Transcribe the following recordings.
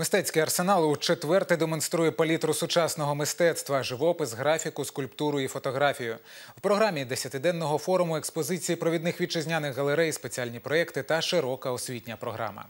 Мистецький арсенал у четверте демонструє палітру сучасного мистецтва, живопис, графіку, скульптуру і фотографію. В програмі десятиденного форуму експозиції провідних вітчизняних галерей, спеціальні проекти та широка освітня програма.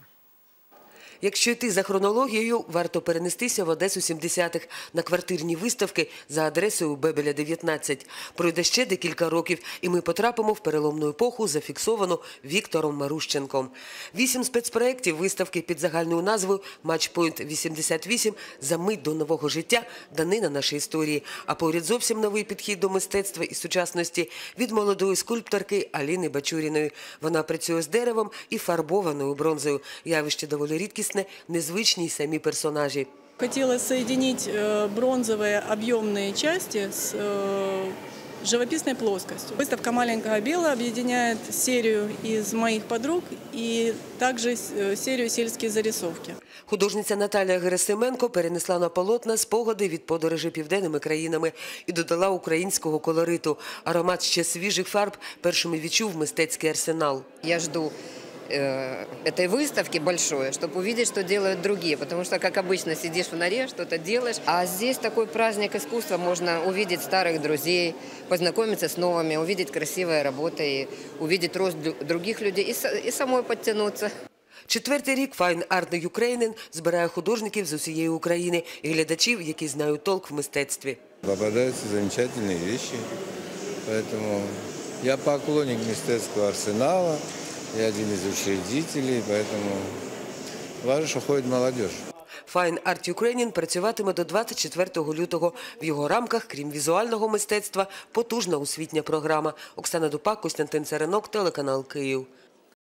Якщо йти за хронологією, варто перенестися в Одесу 70-х на квартирні виставки за адресою Бебеля 19. Пройде ще декілька років, і ми потрапимо в переломну епоху, зафіксовану Віктором Марущенком. Вісім спецпроєктів виставки під загальною назвою «Матчпойнт 88» за мить до нового життя данина нашої історії. А поряд зовсім новий підхід до мистецтва і сучасності від молодої скульпторки Аліни Бачуріної. Вона працює з деревом і фарбованою бронзою. Явище доволі рідкісне, незвичні й самі персонажі. Хотелось соединить э, бронзовые объемные части с э, живописной плоскостью. Выставка «Маленькая белая» объединяет серию из моих подруг и также э, серию «Сельские зарисовки». Художниця Наталія Герасименко перенесла на полотна спогади від подорожі південними країнами і додала українського колориту. Аромат ще свіжих фарб першими відчув мистецький арсенал. Я жду э, этой выставки большой, чтобы увидеть, что делают другие. Потому что, как обычно, сидишь в норе, что-то делаешь. А здесь такой праздник искусства. Можно увидеть старых друзей, познакомиться с новыми, увидеть красивые работы, и увидеть рост дру- других людей и, са- и самой подтянуться. Четвертий рік Fine Art Ukraine збирає художників з усієї України і глядачів, які знають толк в мистецтві. Попадаются замечательные вещи. Поэтому я поклонник мистецкого арсенала, Я один из учредителей, поэтому важно, что ходит молодежь. Fine Art Ukrainian працюватиме до 24 лютого. В його рамках, крім візуального мистецтва, потужна освітня програма. Оксана Дупак, Костянтин Царинок, телеканал Київ.